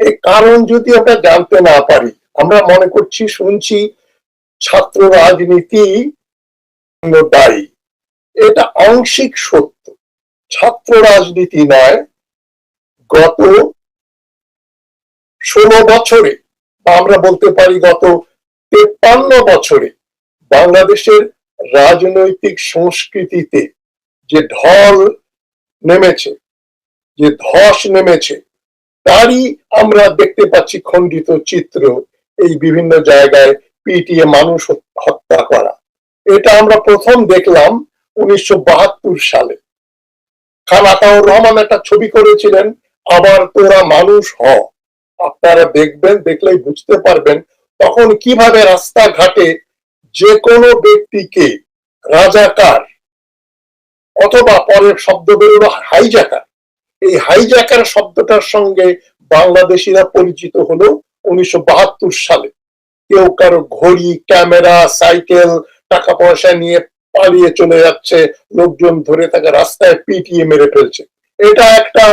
এই কারণ যদি আমরা জানতে না পারি, আমরা মনে করছি, শুনছি ছাত্র রাজনীতি দায়ী। এটা আংশিক সত্য। ছাত্র রাজনীতি নয়, গত ষোলো বছরে বা আমরা বলতে পারি গত তেপ্পান্ন বছরে বাংলাদেশের রাজনৈতিক সংস্কৃতিতে যে ঢল নেমেছে, যে ধস নেমেছে তারই আমরা দেখতে পাচ্ছি খণ্ডিত চিত্র এই বিভিন্ন জায়গায় পিটিএ মানুষ হত্যা করা। এটা আমরা প্রথম দেখলাম উনিশশো বাহাত্তর সালে। খান আতাউর রহমান একটা ছবি করেছিলেন, আবার তোরা মানুষ হ। আপনারা দেখবেন, দেখলেই বুঝতে পারবেন তখন কীভাবে রাস্তাঘাটে যে কোনো ব্যক্তিকে রাজাকার অথবা পরের শব্দ বেরোলো হাইজাকার এই হাইজাকার শব্দটার সঙ্গে বাংলাদেশিরা পরিচিত হলো উনিশশো বাহাত্তর সালে। কেউ কারও ঘড়ি, ক্যামেরা, সাইকেল টাকা পয়সা নিয়ে পালিয়ে চলে যাচ্ছে, লোকজন ধরে তাকে রাস্তায় পিটিয়ে মেরে ফেলছে। এটা একটা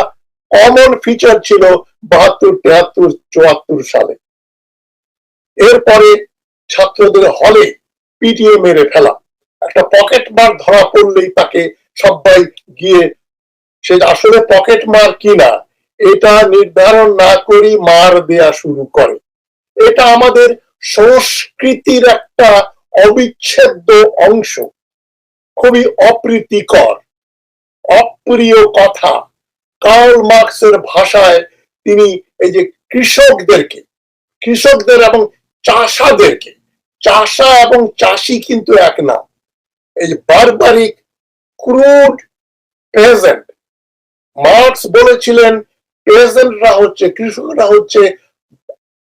কমন ফিচার ছিল বাহাত্তর, তেহাত্তর, চুয়াত্তর সালে। এরপরে ছাত্রদের হলে পিটিয়ে মেরে ফেলা। একটা পকেট মার ধরা পড়লেই তাকে সবাই গিয়ে সে আসলে পকেট মার কিনা, এটা নির্ধারণ না করি মার দেয়া শুরু করে। এটা আমাদের সংস্কৃতির একটা অবিচ্ছেদ্য অংশ। খুবই অপ্রীতিকর, অপ্রিয় কথা। কার্ল মার্কসের ভাষায় তিনি এই যে কৃষকদেরকে, কৃষকদের এবং চাষাদেরকে, চাষা এবং চাষি কিন্তু এক না, এই বারবারিক ক্রুড পেজেন্ট মার্কস বলেছিলেন পেজেন্টরা হচ্ছে কৃষকরা হচ্ছে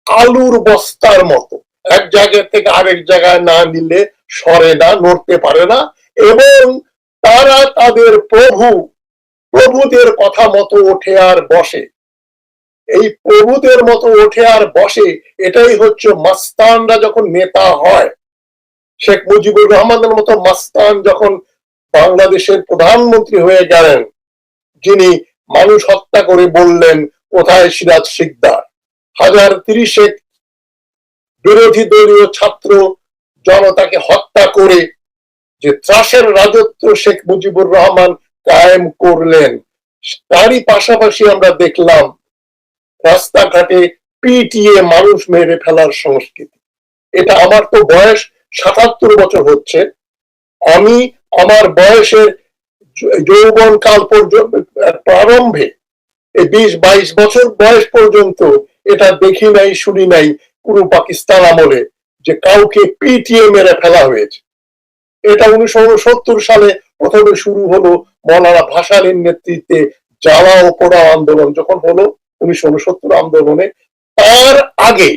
আলুর বস্তার মতো। এক জায়গা থেকে আরেক জায়গায় না নিলে সরে না, নড়তে পারে না, এবং তারা তাদের প্রভু, প্রভুদের কথা মতো ওঠে আর বসে। এই প্রভুদের মতো ওঠে আর বসে, এটাই হচ্ছে মাস্তানরা যখন নেতা হয়, শেখ মুজিবুর রহমানের মতো মাস্তান যখন বাংলাদেশের প্রধানমন্ত্রী হয়ে গেলেন যিনি মানুষ হত্যা করে বললেন, কোথায় সিরাজ শিকদার? হাজার তিরিশে বিরোধী দলীয় ছাত্র জনতাকে হত্যা করে যে ত্রাসের রাজত্ব শেখ মুজিবুর রহমান কায়েম করলেন, তারই পাশাপাশি আমরা দেখলাম রাস্তাঘাটে পিটিয়ে মানুষ মেরে ফেলার সংস্কৃতি। এটা আমার তো বয়স সাতাত্তর বছর হচ্ছে। আমি আমার বয়সের যৌবন কাল পর্যন্ত প্রারম্ভে, এই বিশ, বাইশ বছর বয়স পর্যন্ত এটা দেখি নাই, শুনি নাই পুরো পাকিস্তান আমলে যে কাউকে পিটিএ মেরে ফেলা হয়েছে। এটা উনিশশো উনসত্তর সালে প্রথমে শুরু হলো মৌলানা ভাসানীর নেতৃত্বে জ্বালা ও পোড়া আন্দোলন। যখন হলো উনিশশো উনসত্তর আন্দোলনে, তার আগে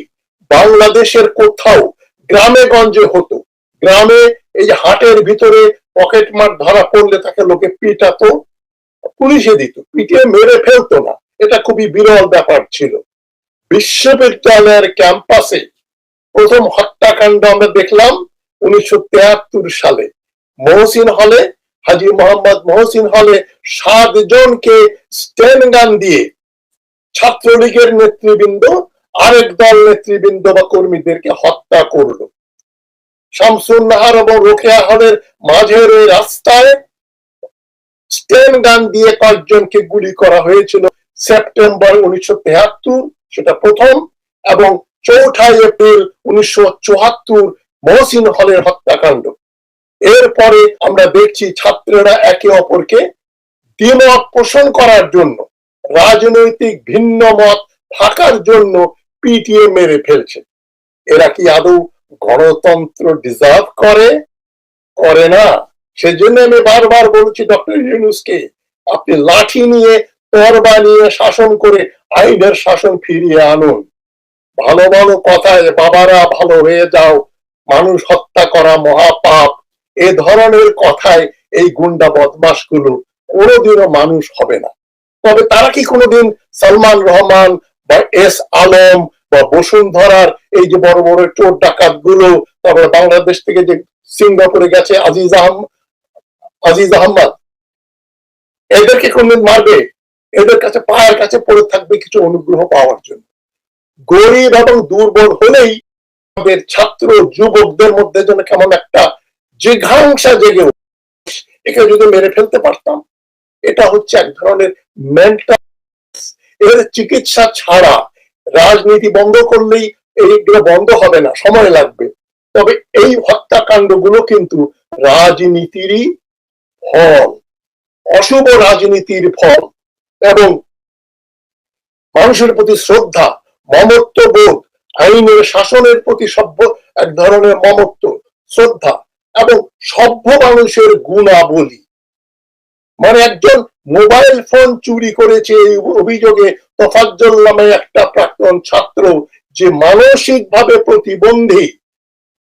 বাংলাদেশের কোথাও গ্রামে গঞ্জে হতো, গ্রামে এই যে হাটের ভিতরে পকেট মার ধরা পড়লে তাকে লোকে পিটাতো, পুলিশে দিত, পিটিয়ে মেরে ফেলতো না। এটা খুবই বিরল ব্যাপার ছিল। বিশ্ববিদ্যালয়ের ক্যাম্পাসে প্রথম হত্যাকাণ্ড আমরা দেখলাম উনিশশো সালে। মহসিন হলে, হাজি মোহাম্মদ মহসিন হলে সাত জনকে স্টেন গান দিয়ে ছাত্রলীগের নেতৃবৃন্দ, আরেক দল নেতৃবৃন্দ বা কর্মীদেরকে হত্যা করল। শামসুন নাহার এবং রোকেয়া হলের মাঝের ওই রাস্তায় স্টেন গান দিয়ে কয়েকজনকে গুলি করা হয়েছিল সেপ্টেম্বর উনিশশো তেহাত্তর, সেটা প্রথম, এবং চৌঠা এপ্রিল উনিশশো চুয়াত্তর মহসিন হলের হত্যাকাণ্ড। এরপরে আমরা দেখছি ছাত্ররা একে অপরকে দ্বিমত পোষণ করার জন্য, রাজনৈতিক ভিন্ন মত থাকার জন্য পিটিএ মেরে ফেলছে। এরা কি আদৌ গণতন্ত্র ডিজার্ভ করে করে না। সেজন্য আমি বারবার বলছি ডক্টর ইউনুসকে, আপনি লাঠি নিয়ে, তরবা নিয়ে শাসন করে আইনের শাসন ফিরিয়ে আনুন। ভালো ভালো কথায়, বাবারা ভালো হয়ে যাও, মানুষ হত্যা করা মহাপাপ। এ ধরনের কথায় এই গুন্ডা বদমাসগুলো কোনোদিনও মানুষ হবে না। তবে তারা কি কোনোদিন সালমান রহমান বা এস আলম বা বসুন্ধরার এই যে বড় বড় চোর ডাকাতগুলো তারপরে বাংলাদেশ থেকে যে সিঙ্গাপুরে গেছে আজিজ আহম, আজিজ আহমদ এদেরকে কোনদিন মারবে? এদের কাছে পায়ের কাছে পড়ে থাকবে কিছু অনুগ্রহ পাওয়ার জন্য। গরিব এবং দুর্বল হলেই আমাদের ছাত্র যুবকদের মধ্যে যেন কেমন একটা জিঘাংসা জেগে। একে যদি মেরে ফেলতে পারতাম, এটা হচ্ছে এক ধরনের মেন্টাল এর চিকিৎসা ছাড়া রাজনীতি বন্ধ করলেই এইগুলো বন্ধ হবে না, সময় লাগবে। তবে এই হত্যাকাণ্ডগুলো কিন্তু রাজনীতিরই ফল, অশুভ রাজনীতির ফল এবং মানুষের প্রতি শ্রদ্ধা, মমত্ব বোধ, আইনের শাসনের প্রতি সভ্য এক ধরনের মমত্ব, শ্রদ্ধা এবং সভ্য মানুষের গুণাবলী। মানে একজন মোবাইল ফোন চুরি করেছে এই অভিযোগে তোফাজ্জল নামে একটা প্রাক্তন ছাত্র যে মানসিক ভাবে প্রতিবন্ধী,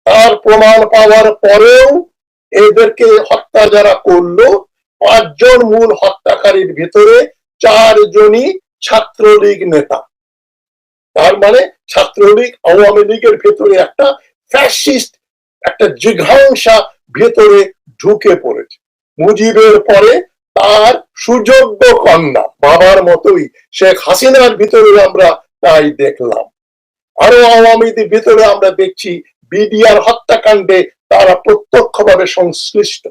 তার প্রমাণ পাওয়ার পরেও এদেরকে হত্যা যারা করল, পাঁচজন মূল হত্যাকারীর ভিতরে চারজনই ছাত্রলীগ নেতা। তার মানে ছাত্রলীগ আওয়ামী লীগের ভেতরে একটা ফ্যাসিস্ট একটা জিঘাংসা ভেতরে ঢুকে পড়েছে। মুজিবের পরে তার সুযোগ্য কন্যা। বাবার মতোই শেখ হাসিনার ভিতরে আমরা তাই দেখলাম। আরও আওয়ামীদের ভিতরে আমরা দেখছি বিডিআর হত্যাকাণ্ডে তারা প্রত্যক্ষভাবে সংশ্লিষ্ট।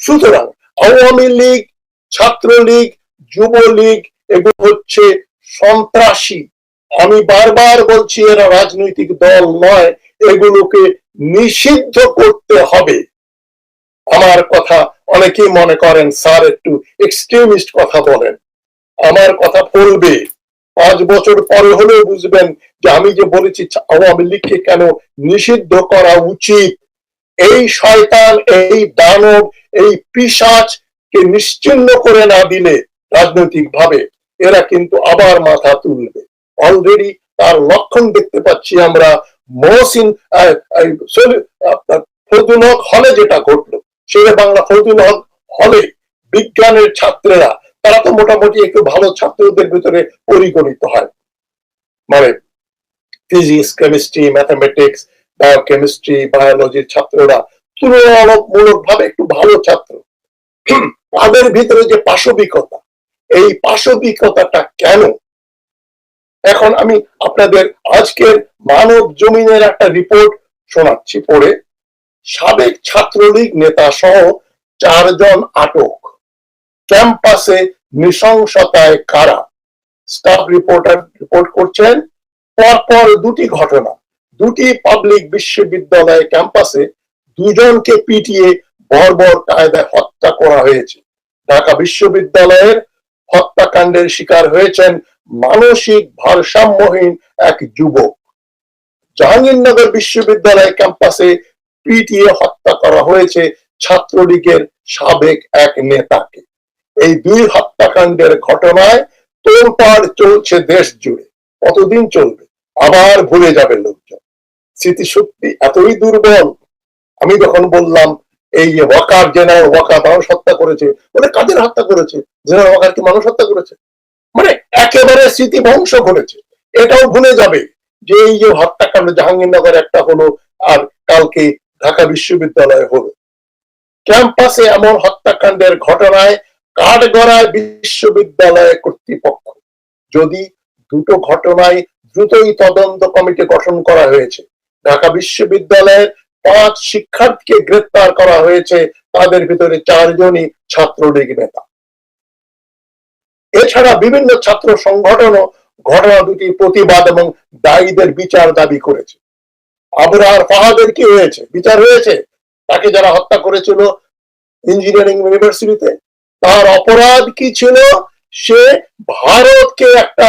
সুতরাং আওয়ামী লীগ, ছাত্রলীগ, যুবলীগ, এগুলো হচ্ছে সন্ত্রাসী। আমি বারবার বলছি এরা রাজনৈতিক দল নয়, এগুলোকে নিষিদ্ধ করতে হবে। আমার কথা অনেকেই মনে করেন, স্যার, একটু এক্সট্রিমিস্ট কথা বলেন। আমার কথা ফলবে পাঁচ বছর পরে হলেও বুঝবেন যে আমি যে বলেছি, আওয়ামী লীগকে কেন নিষিদ্ধ করা উচিত? এই শয়তান, এই দানব, এই পিসাচ কে নিশ্চিন্ন করে না দিলে রাজনৈতিক ভাবে এরা কিন্তু আবার মাথা তুলবে। অলরেডি তার লক্ষণ দেখতে পাচ্ছি আমরা। মহসিন হলে যেটা ঘটলো। সেটা বাংলা ফজুল হক হলে বিজ্ঞানের ছাত্রেরা, তারা তো মোটামুটি একটু ভালো ছাত্রদের ভিতরে পরিগণিত হয়। মানে ফিজিক্স কেমিস্ট্রি ম্যাথামেটিক্স বায়োকেমিস্ট্রি বায়োলজির ছাত্ররা তুলনামূলক ভাবে একটু ভালো ছাত্র। তাদের ভিতরে যে পাশবিকতা, এই পাশবিকতাটা কেন? এখন আমি আপনাদের আজকের মানব জমিনের একটা রিপোর্ট শোনাচ্ছি পড়ে। সাবেক ছাত্রলীগ নেতা সহ চারজন আটক। ক্যাম্পাসে নৃশংসতায় কারা? স্টাফ রিপোর্টার রিপোর্ট করছেন। পরপর দুটি ঘটনা। দুটি পাবলিক বিশ্ববিদ্যালয় ক্যাম্পাসে দুজনকে পিটিয়ে বর্বর কায়দায় হত্যা করা হয়েছে। ঢাকা বিশ্ববিদ্যালয়ের হত্যাকাণ্ডের শিকার হয়েছেন মানসিক ভারসাম্যহীন এক যুবক। জাহাঙ্গীরনগর বিশ্ববিদ্যালয় ক্যাম্পাসে পিটিয়ে হত্যা করা হয়েছে ছাত্রলীগের সাবেক এক নেতাকে। এই দুই হত্যাকাণ্ডের ঘটনায় তোলপাড় চলছে দেশ জুড়ে। কতদিন চলবে? আবার ভুলে যাবে লোকজন। স্মৃতিশক্তি এতই দুর্বল। আমি যখন বললাম, এই ওয়াকার, জেনারেল ওয়াকার মানুষ হত্যা করেছে। বলে, কাদের হত্যা করেছে? জেনারেল ওয়াকার কি মানুষ হত্যা করেছে? মানে একেবারে স্মৃতি ধ্বংস করেছে এটাও ভুলে যাবে যে এই যে হত্যাকাণ্ড জাহাঙ্গীরনগর একটা হলো, আর কালকে ঢাকা বিশ্ববিদ্যালয়ে হলো ক্যাম্পাসে এমন হত্যাকাণ্ডের ঘটনায় কাঠগড়ায় বিশ্ববিদ্যালয় কর্তৃপক্ষ। যদি দুটো ঘটনায় দ্রুতই তদন্ত কমিটি গঠন করা হয়েছে, ঢাকা বিশ্ববিদ্যালয়ের পাঁচ শিক্ষার্থীকে গ্রেপ্তার করা হয়েছে, তাদের ভিতরে চারজনই ছাত্রলীগ নেতা। এছাড়া বিভিন্ন ছাত্র সংগঠনও ঘটনা দুটি প্রতিবাদ এবং দায়ীদের বিচার দাবি করেছে। আবরার ফাহাদের কি হয়েছে? বিচার হয়েছে? তাকে যারা হত্যা করেছিল ইঞ্জিনিয়ারিং ইউনিভার্সিটিতে তার অপরাধ কি ছিল? সে ভারতকে একটা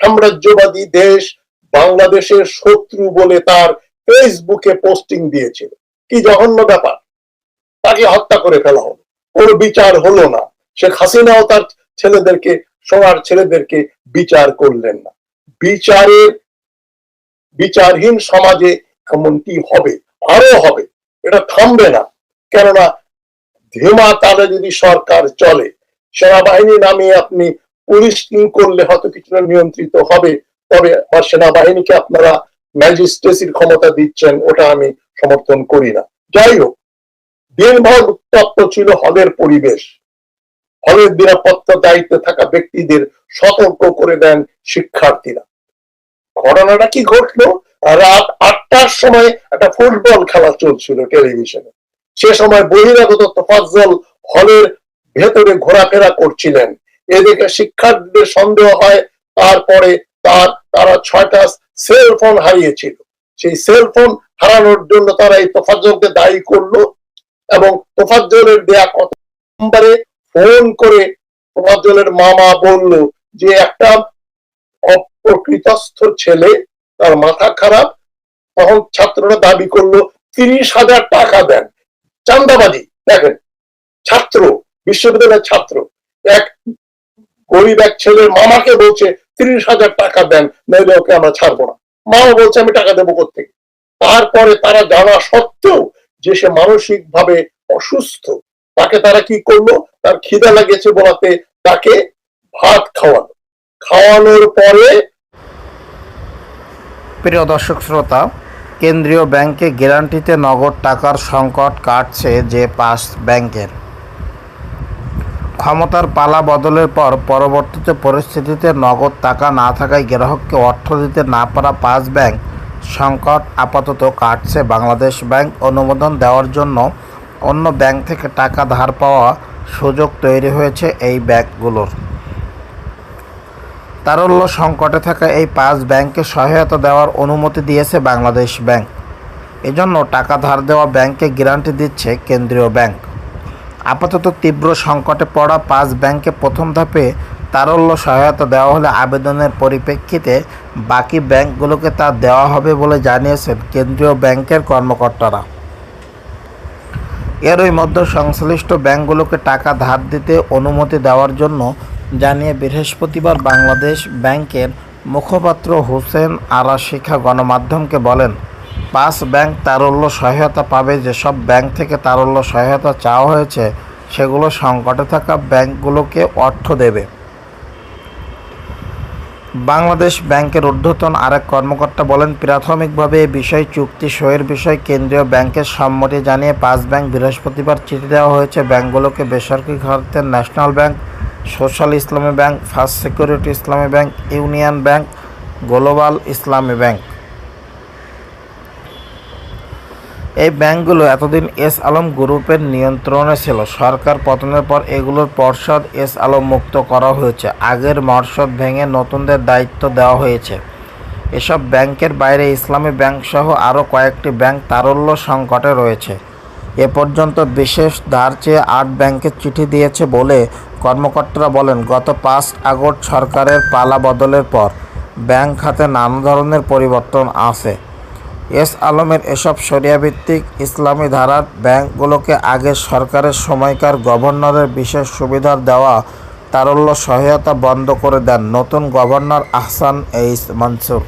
সাম্রাজ্যবাদী দেশ, বাংলাদেশের শত্রু বলে তার ফেসবুকে পোস্টিং দিয়েছিল। কি জঘন্য ব্যাপার। তাকে হত্যা করে ফেলা হলো। কোনো বিচার হলো না। শেখ হাসিনাও তার ছেলেদেরকে, সোনার ছেলেদেরকে বিচার করলেন না। বিচারের, বিচারহীন সমাজে এমনটি হবে আরও হবে, এটা থামবে না। কেননা ধীমা তালে যদি সরকার চলে, সেনাবাহিনী নামে আপনি পুলিশ করলে হয়তো কিছুটা নিয়ন্ত্রিত হবে, তবে আমার সেনাবাহিনীকে আপনারা ম্যাজিস্ট্রেসির ক্ষমতা দিচ্ছেন, ওটা আমি সমর্থন করি না। যাই হোক, দিনভর উত্তপ্ত ছিল হলের পরিবেশ। হলের নিরাপত্তা দায়িত্বে থাকা ব্যক্তিদের সতর্ক করে দেন শিক্ষার্থীরা। ঘটনাটা কি ঘটলো? রাত আটটার সময় একটা ফুটবল খেলা চলছিল টেলিভিশনে। সে সময় বহিরাগত তোফাজ্জল হলের ভেতরে ঘোরাফেরা করছিলেন। এদিকে শিক্ষার্থীদের সন্দেহ হয়, তারপরে তার, তারা ছয়টা সেল ফোন হারিয়েছিল। সেই সেল ফোন হারানোর জন্য তারা এই তোফাজ্জলকে দায়ী করল এবং তোফাজ্জলের দেয়া কত নম্বরে ফোন করে তোফাজ্জলের মামা বলল যে, একটা অপ্রকৃতস্থ ছেলে তার মাথা খারাপ, তখন ছাত্ররা দাবি করল, তিরিশ হাজার টাকা দেন। চান্দাবাজি, দেখেন, ছাত্র, বিশ্ববিদ্যালয়ের ছাত্র, এক গরিব এক ছেলের মামাকে বলছে, তিরিশ হাজার টাকা দেন, নইলে ওকে আমরা ছাড়বো না। মামা বলছে, আমি টাকা দেবো কোথেকে তারপরে তারা জানা সত্ত্বেও যে সে মানসিক ভাবে অসুস্থ, তাকে তারা কি করল? তার খিদা লাগিয়েছে বলাতে তাকে ভাত খাওয়ানো খাওয়ানোর পরে প্রিয় দর্শক শ্রোতা, কেন্দ্রীয় ব্যাংকে গ্যারান্টিতে নগদ টাকার সংকট কাটছে যে পাঁচ ব্যাংকের। ক্ষমতার পালা বদলের পর পরবর্তীতে পরিস্থিতিতে নগদ টাকা না থাকায় গ্রাহককে অর্থ দিতে না পারা পাঁচ ব্যাংক সংকট আপাতত কাটছে। বাংলাদেশ ব্যাংক অনুমোদন দেওয়ার জন্য অন্য ব্যাংক থেকে টাকা ধার পাওয়া সুযোগ তৈরি হয়েছে এই ব্যাংকগুলোর। তারল্য সংকটে থাকা এই পাঁচ ব্যাংকে সহায়তা দেওয়ার অনুমতি দিয়েছে বাংলাদেশ ব্যাংক। এজন্য টাকা ধার দেওয়া ব্যাংকে গ্যারান্টি দিচ্ছে কেন্দ্রীয় ব্যাংক। আপাতত তীব্র সংকটে পড়া পাঁচ ব্যাংকে প্রথম ধাপে তারল্য সহায়তা দেওয়া হলে আবেদনের পরিপ্রেক্ষিতে বাকি ব্যাংকগুলোকে তা দেওয়া হবে বলে জানিয়েছেন কেন্দ্রীয় ব্যাংকের কর্মকর্তারা। এরই মধ্যে সংশ্লিষ্ট ব্যাংকগুলোকে টাকা ধার দিতে অনুমতি দেওয়ার জন্য জানিয়ে বৃহস্পতিবার বাংলাদেশ ব্যাংকের মুখপাত্র হোসেন আরা শিখা গণমাধ্যমকে বলেন, পাঁচ ব্যাংক তারল্য সহায়তা পাবে, যেসব ব্যাংক থেকে তারল্য সহায়তা চাওয়া হয়েছে, সেগুলো সংকটে থাকা ব্যাংকগুলোকে অর্থ দেবে। বাংলাদেশ ব্যাংকের ঊর্ধ্বতন আরেক কর্মকর্তা বলেন, প্রাথমিকভাবে এ বিষয়ে চুক্তি সইয়ের বিষয়ে কেন্দ্রীয় ব্যাংকের সম্মতি জানিয়ে পাঁচ ব্যাংক বৃহস্পতিবার চিঠি দেওয়া হয়েছে। ব্যাংকগুলোকে বেসরকারি খাতের National Bank Social Islami Bank, First Security Islami Bank, Union Bank, Global Islami Bank. এই ব্যাংকগুলো এতদিন এস আলম গ্রুপের নিয়ন্ত্রণে ছিল। সরকার পতনের পর এগুলোর পর্ষদ এস আলম মুক্ত করা হয়েছে। আগের মর্ষদ ভেঙে নতুনদের দায়িত্ব দেওয়া হয়েছে। এসব ব্যাংকের বাইরে ইসলামী ব্যাংক সহ আরও কয়েকটি ব্যাংক তারল্য সংকটে রয়েছে। এ পর্যন্ত বিশেষ ধার চেয়ে আট ব্যাংকের চিঠি দিয়েছে বলে কর্মকর্তারা বলেন, গত পাঁচ আগস্ট সরকারের পালা বদলের পর ব্যাংক খাতে নানা ধরনের পরিবর্তন আছে। এস আলমের এসব সরিয়াভিত্তিক ইসলামী ধারার ব্যাংকগুলোকে আগে সরকারের সময়কার গভর্নরের বিশেষ সুবিধা দেওয়া তারল্য সহায়তা বন্ধ করে দেন নতুন গভর্নর আহসান এইস মনসুর।